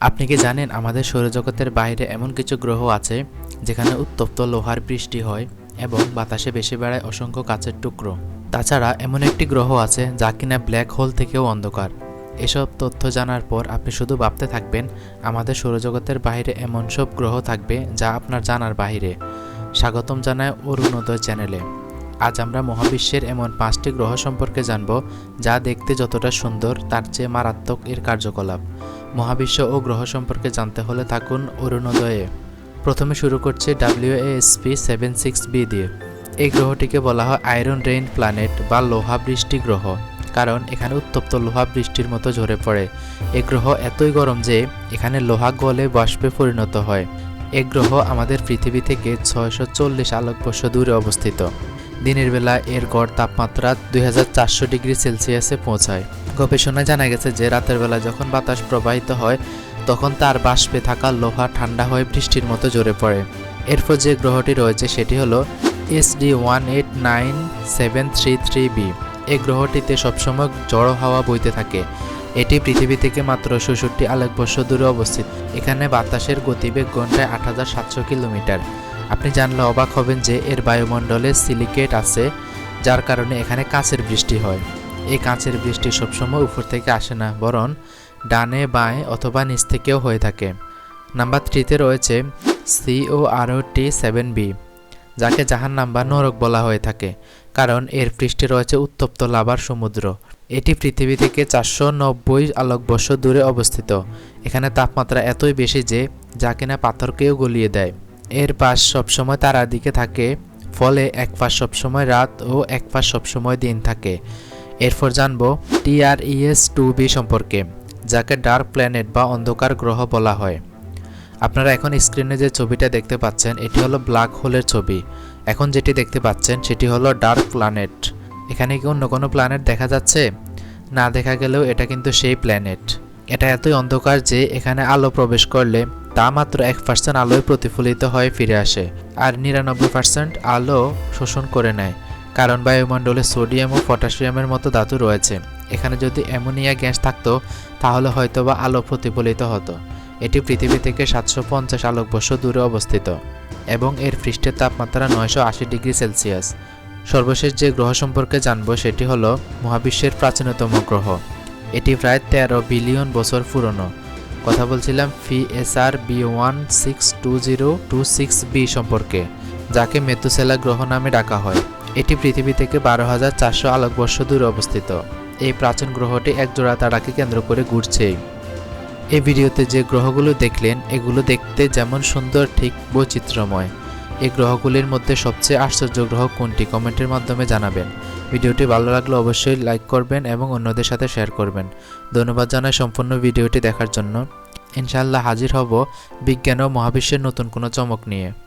আপনি কি জানেন আমাদের সৌরজগতের বাইরে এমন কিছু গ্রহ আছে যেখানে উত্তপ্ত লোহার বৃষ্টি হয় এবং বাতাসে বেশি বেড়ায় অসংখ্য কাচের টুকরো? তাছাড়া এমন একটি গ্রহ আছে যা কিনা ব্ল্যাক হোল থেকেও অন্ধকার। এসব তথ্য জানার পর আপনি শুধু ভাবতে থাকবেন, আমাদের সৌরজগতের বাইরে এমন সব গ্রহ থাকবে যা আপনার জানার বাইরে স্বাগতম জানায় অরুণোদয় চ্যানেলে। আজ আমরা মহাবিশ্বের এমন পাঁচটি গ্রহ সম্পর্কে জানব, যা দেখতে যতটা সুন্দর, তার চেয়ে মারাত্মক এর কার্যকলাপ। মহাবিশ্ব ও গ্রহ সম্পর্কে জানতে হলে থাকুন অরুণোদয়ে। প্রথমে শুরু করছে ডাব্লিউএসপি সেভেন সিক্স বি দিয়ে। এই গ্রহটিকে বলা হয় আয়রন রেইন প্ল্যানেট বা লোহা বৃষ্টি গ্রহ, কারণ এখানে উত্তপ্ত লোহা বৃষ্টির মতো ঝরে পড়ে। এ গ্রহ এতই গরম যে এখানে লোহা গলে বাষ্পে পরিণত হয়। এ গ্রহ আমাদের পৃথিবী থেকে ছয়শো চল্লিশ আলোকবর্ষ দূরে অবস্থিত। দিনের বেলা এর গড় তাপমাত্রা দুই হাজার চারশো ডিগ্রি সেলসিয়াসে পৌঁছায়। গবেষণায় জানা গেছে যে রাতের বেলা যখন বাতাস প্রবাহিত হয়, তখন তার বাষ্পে থাকা লোহা ঠান্ডা হয়ে বৃষ্টির মতো ঝরে পড়ে। এরপর যে গ্রহটি রয়েছে সেটি হলো SD one eight nine seven three three B. এই গ্রহটিতে সবসময় জড়ো হাওয়া বইতে থাকে। এটি পৃথিবী থেকে মাত্র ষষট্টি আলোকবর্ষ দূরে অবস্থিত। এখানে বাতাসের গতিবেগ ঘন্টায় আট হাজার সাতশো কিলোমিটার। আপনি জানলে অবাক হবেন যে এর বায়ুমণ্ডলে সিলিকেট আছে, যার কারণে এখানে কাঁচের বৃষ্টি হয়। এই কাঁচের বৃষ্টি সবসময় উপর থেকে আসে না, বরং ডানে, বাঁয়ে অথবা নিচ থেকেও হয়ে থাকে। নাম্বার থ্রিতে রয়েছে সিও আরও টি সেভেন বি যাকে জাহান নাম্বার নরক বলা হয়ে থাকে, কারণ এর পৃষ্ঠে রয়েছে উত্তপ্ত লাভার সমুদ্র। এটি পৃথিবী থেকে চারশো নব্বই আলোকবর্ষ দূরে অবস্থিত। এখানে তাপমাত্রা এতই বেশি যে, যা কিনা পাথরকেও গলিয়ে দেয়। এর পাশ সবসময় তারার দিকে থাকে, ফলে এক পাশ সবসময় রাত ও এক পাশ সবসময় দিন থাকে। এরপর জানব টিআরইএস টু বি সম্পর্কে, যাকে ডার্ক প্ল্যানেট বা অন্ধকার গ্রহ বলা হয়। আপনারা এখন স্ক্রিনে যে ছবিটা দেখতে পাচ্ছেন, এটি হলো ব্ল্যাক হোলের ছবি। এখন যেটি দেখতে পাচ্ছেন, সেটি হলো ডার্ক প্ল্যানেট। এখানে কি অন্য কোনো প্ল্যানেট দেখা যাচ্ছে? না দেখা গেলেও এটা কিন্তু সেই প্ল্যানেট। এটা এতই অন্ধকার যে এখানে আলো প্রবেশ করলে তা মাত্র এক পার্সেন্ট আলোয় প্রতিফলিত হয়ে ফিরে আসে। আর নিরানব্বই পার্সেন্ট আলো শোষণ করে নেয়, কারণ বায়ুমণ্ডলে সোডিয়াম ও পটাশিয়ামের মতো ধাতু রয়েছে। এখানে যদি অ্যামোনিয়া গ্যাস থাকতো, তাহলে হয়তোবা আলো প্রতিফলিত হতো। এটি পৃথিবী থেকে সাতশো পঞ্চাশ আলোকবর্ষ দূরে অবস্থিত এবং এর পৃষ্ঠের তাপমাত্রা নয়শো আশি ডিগ্রি সেলসিয়াস। সর্বশেষ যে গ্রহ সম্পর্কে জানব সেটি হলো মহাবিশ্বের প্রাচীনতম গ্রহ। এটি প্রায় তেরো বিলিয়ন বছর পুরনো। কথা বলছিলাম ফি S R B one six two zero two six B সম্পর্কে, যাকে মেতুসেলা গ্রহ নামে ডাকা হয়। এটি পৃথিবী থেকে বারো হাজার চারশো আলোকবর্ষ দূরে অবস্থিত। এই প্রাচীন গ্রহটি একজোড়া তারাকে কেন্দ্র করে ঘুরছে এই ভিডিওতে যে গ্রহগুলো দেখলেন, এগুলো দেখতে যেমন সুন্দর, ঠিক বৈচিত্র্যময়। এই গ্রহগুলির মধ্যে সবচেয়ে আশ্চর্য গ্রহ কোনটি? কমেন্টের মাধ্যমে জানাবেন। ভিডিওটি ভালো লাগলে অবশ্যই লাইক করবেন এবং অন্যদের সাথে শেয়ার করবেন। ধন্যবাদ জানাই সম্পূর্ণ ভিডিওটি দেখার জন্য। ইনশাল্লাহ হাজির হব বিজ্ঞান ও মহাবিশ্বের নতুন কোনো চমক নিয়ে।